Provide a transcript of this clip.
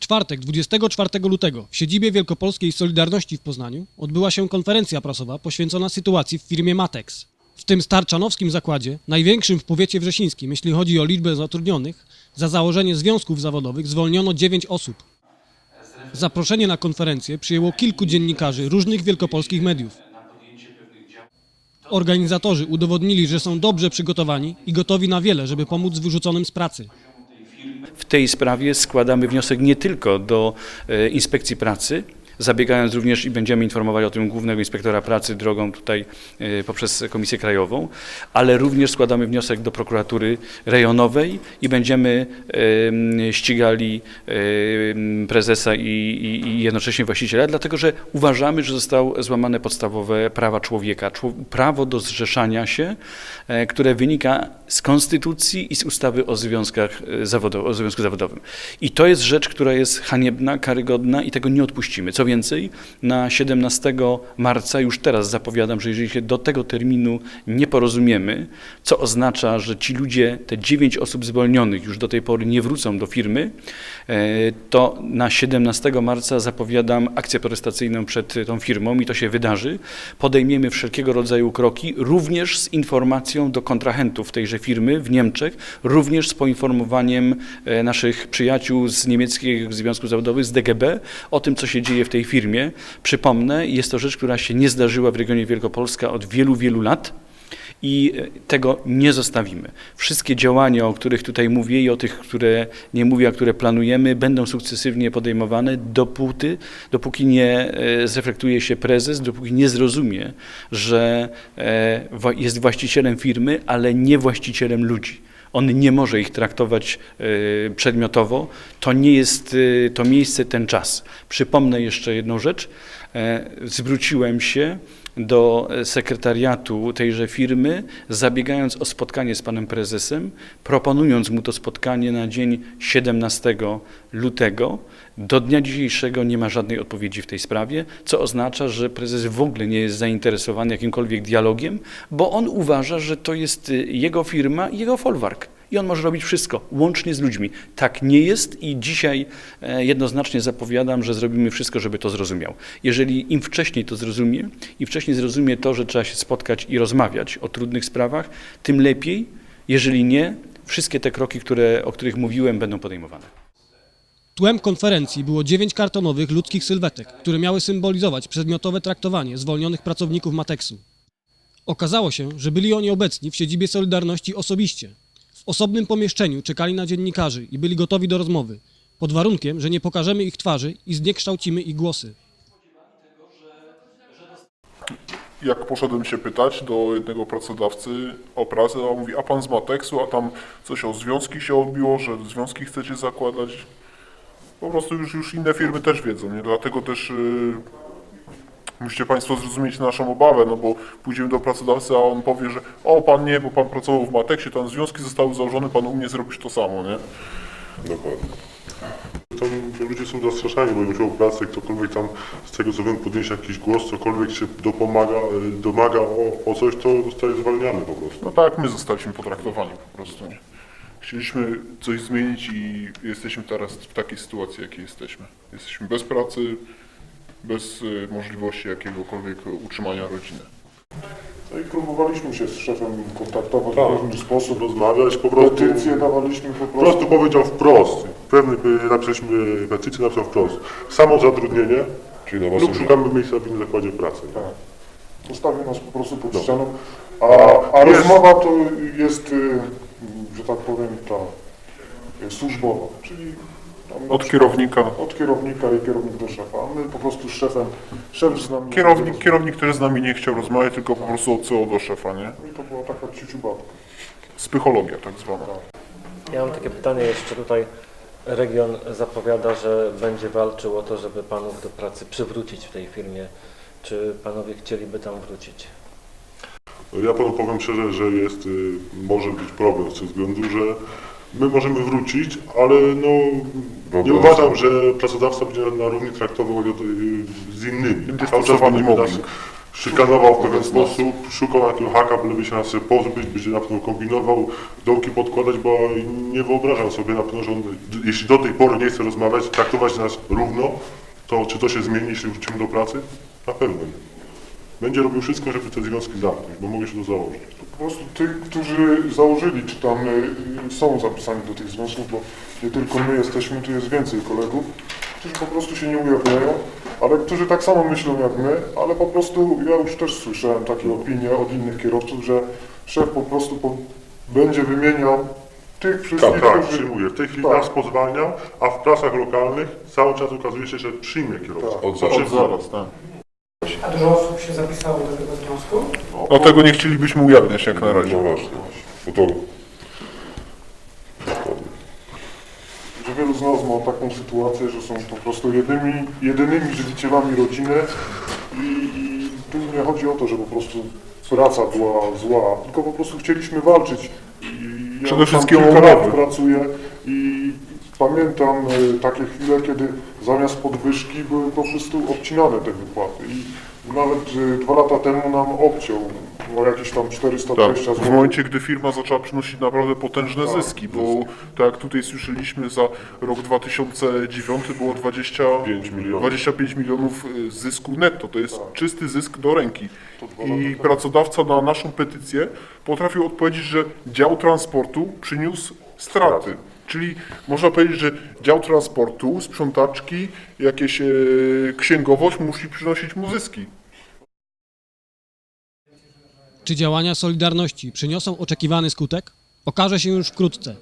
czwartek 24 lutego w siedzibie Wielkopolskiej Solidarności w Poznaniu odbyła się konferencja prasowa poświęcona sytuacji w firmie Matex. W tym starczanowskim zakładzie, największym w powiecie wrzesińskim, jeśli chodzi o liczbę zatrudnionych, za założenie związków zawodowych zwolniono 9 osób. Zaproszenie na konferencję przyjęło kilku dziennikarzy różnych wielkopolskich mediów. Organizatorzy udowodnili, że są dobrze przygotowani i gotowi na wiele, żeby pomóc wyrzuconym z pracy. W tej sprawie składamy wniosek nie tylko do e, Inspekcji Pracy, zabiegając również i będziemy informować o tym głównego inspektora pracy drogą tutaj e, poprzez Komisję Krajową, ale również składamy wniosek do prokuratury rejonowej i będziemy em, ścigali em, prezesa i, i, jednocześnie właściciela, dlatego że uważamy, że zostały złamane podstawowe prawa człowieka, czło- prawo do zrzeszania się, e, które wynika z konstytucji i z ustawy o związkach e, zawodowych, o związku zawodowym. I to jest rzecz, która jest haniebna, karygodna i tego nie odpuścimy. Co więcej, na 17 marca już teraz zapowiadam, że jeżeli się do tego terminu nie porozumiemy, co oznacza, że ci ludzie, te 9 osób zwolnionych już do tej pory nie wrócą do firmy, e, to na 17 marca zapowiadam akcję protestacyjną przed tą firmą i to się wydarzy. Podejmiemy wszelkiego rodzaju kroki, również z informacją do kontrahentów tejże firmy w Niemczech, również z poinformowaniem e, naszych przyjaciół z niemieckich związków zawodowych, z DGB, o tym, co się dzieje w tej firmie. Przypomnę, jest to rzecz, która się nie zdarzyła w regionie Wielkopolska od wielu, wielu lat. I e, tego nie zostawimy. Wszystkie działania, o których tutaj mówię i o tych, które nie mówię, a które planujemy, będą sukcesywnie podejmowane, dopóty, dopóki nie e, zreflektuje się prezes, dopóki nie zrozumie, że e, jest właścicielem firmy, ale nie właścicielem ludzi. On nie może ich traktować e, przedmiotowo. To nie jest e, to miejsce, ten czas. Przypomnę jeszcze jedną rzecz. E, Zwróciłem się do sekretariatu tejże firmy, zabiegając o spotkanie z panem prezesem, proponując mu to spotkanie na dzień 17 lutego. Do dnia dzisiejszego nie ma żadnej odpowiedzi w tej sprawie, co oznacza, że prezes w ogóle nie jest zainteresowany jakimkolwiek dialogiem, bo on uważa, że to jest y, jego firma i jego folwark. I on może robić wszystko, łącznie z ludźmi. Tak nie jest i dzisiaj e, jednoznacznie zapowiadam, że zrobimy wszystko, żeby to zrozumiał. Jeżeli im wcześniej to zrozumie, im wcześniej zrozumie to, że trzeba się spotkać i rozmawiać o trudnych sprawach, tym lepiej. Jeżeli nie, wszystkie te kroki, które, o których mówiłem, będą podejmowane. Tłem konferencji było dziewięć kartonowych ludzkich sylwetek, które miały symbolizować przedmiotowe traktowanie zwolnionych pracowników Matexu. Okazało się, że byli oni obecni w siedzibie Solidarności osobiście. Osobnym pomieszczeniu czekali na dziennikarzy i byli gotowi do rozmowy, pod warunkiem, że nie pokażemy ich twarzy i zniekształcimy ich głosy. jak poszedłem się pytać do jednego pracodawcy o pracę, a on mówi, a pan z Matexu, a tam coś o związki się odbiło, że związki chcecie zakładać. Po prostu już, już inne firmy też wiedzą, nie? Dlatego też yy, musicie Państwo zrozumieć naszą obawę, no bo pójdziemy do pracodawcy, a on powie, że o pan nie, bo pan pracował w Matexie, tam związki zostały założone, pan u mnie zrobisz to samo, nie? Dokładnie. Tam ludzie są zastraszani, bo mówią o pracy, ktokolwiek tam z tego co wiem podniesie jakiś głos, cokolwiek się dopomaga, y, domaga o, o coś, to zostaje zwalniany po prostu. No tak, my zostaliśmy potraktowani po prostu, nie? Chcieliśmy coś zmienić i jesteśmy teraz w takiej sytuacji, jakiej jesteśmy. Jesteśmy bez pracy, bez y, możliwości jakiegokolwiek utrzymania rodziny. No i próbowaliśmy się z szefem kontaktować Tak. w różny sposób. Rozmawiać po prostu. Petycje dawaliśmy po Po prostu. prostu powiedział wprost. Pewny by napisaliśmy petycję, napisał wprost. Samo zatrudnienie Czyli lub własnym szukamy miejsca w innym zakładzie pracy. Postawił nas po prostu pod No. ścianą. A, a Jest- rozmowa to jest, y, że tak powiem, ta y, służbowa, czyli Od kierownika. od kierownika i kierownik do szefa. A my po prostu z szefem, szef z nami... Kierownik, kierownik też z nami nie chciał rozmawiać, tylko po prostu odsyłał do szefa, nie? I to była taka ciuciubabka. Spychologia tak zwana. Ja mam takie pytanie jeszcze tutaj. Region zapowiada, że będzie walczył o to, żeby panów do pracy przywrócić w tej firmie. Czy panowie chcieliby tam wrócić? Ja panu powiem szczerze, że jest, y, może być problem z tego względu, że my możemy wrócić, ale no, nie uważam, że pracodawca będzie na równi traktował y, z innymi. Będzie Cały czas stosowany będziemy mobbing. nas szykanował w pewien sposób, szukał na tym haka, byleby się nas sobie pozbyć, będzie na pewno kombinował, dołki podkładać, bo nie wyobrażam sobie na pewno, że on, jeśli do tej pory nie chce rozmawiać, traktować nas równo, to czy to się zmieni, jeśli wrócimy do pracy? Na pewno nie. Będzie robił wszystko, żeby te związki zamknąć, bo mogę się to założyć. Po prostu tych, którzy założyli, czy tam y, są zapisani do tych związków, bo nie tylko my jesteśmy, tu jest więcej kolegów, którzy po prostu się nie ujawniają, ale którzy tak samo myślą jak my, ale po prostu ja już też słyszałem takie opinie od innych kierowców, że szef po prostu po, będzie wymieniał tych wszystkich, Tak, tak, którzy... przyjmuję. W tej chwili Tak. nas pozwalnia, a w prasach lokalnych cały czas okazuje się, że przyjmie kierowcę. Tak. Od, Znaczy, od zaraz, tak. A dużo osób się zapisało do tego związku? No tego nie chcielibyśmy ujawniać jak na razie. No właśnie, bo to... że wielu z nas ma taką sytuację, że są po prostu jedynymi, jedynymi żywicielami rodziny i, i tu nie chodzi o to, że po prostu praca była zła, tylko po prostu chcieliśmy walczyć. I ja Przede wszystkim kilka lat pracuję i pamiętam e, takie chwile, kiedy zamiast podwyżki były po prostu obcinane te wypłaty i nawet e, dwa lata temu nam obciął o jakieś tam Tak, 420 w zł. momencie, gdy firma zaczęła przynosić naprawdę potężne Tak, zyski, bo tak jak tutaj słyszeliśmy, za rok 2009 było 20, 5 milionów. 25 milionów y, zysku netto, to jest czysty zysk do ręki. dwa lata I temu. pracodawca na naszą petycję potrafił odpowiedzieć, że dział transportu przyniósł straty. Czyli można powiedzieć, że dział transportu, sprzątaczki, jakieś e, księgowość musi przynosić mu zyski. Czy działania Solidarności przyniosą oczekiwany skutek? Okaże się już wkrótce.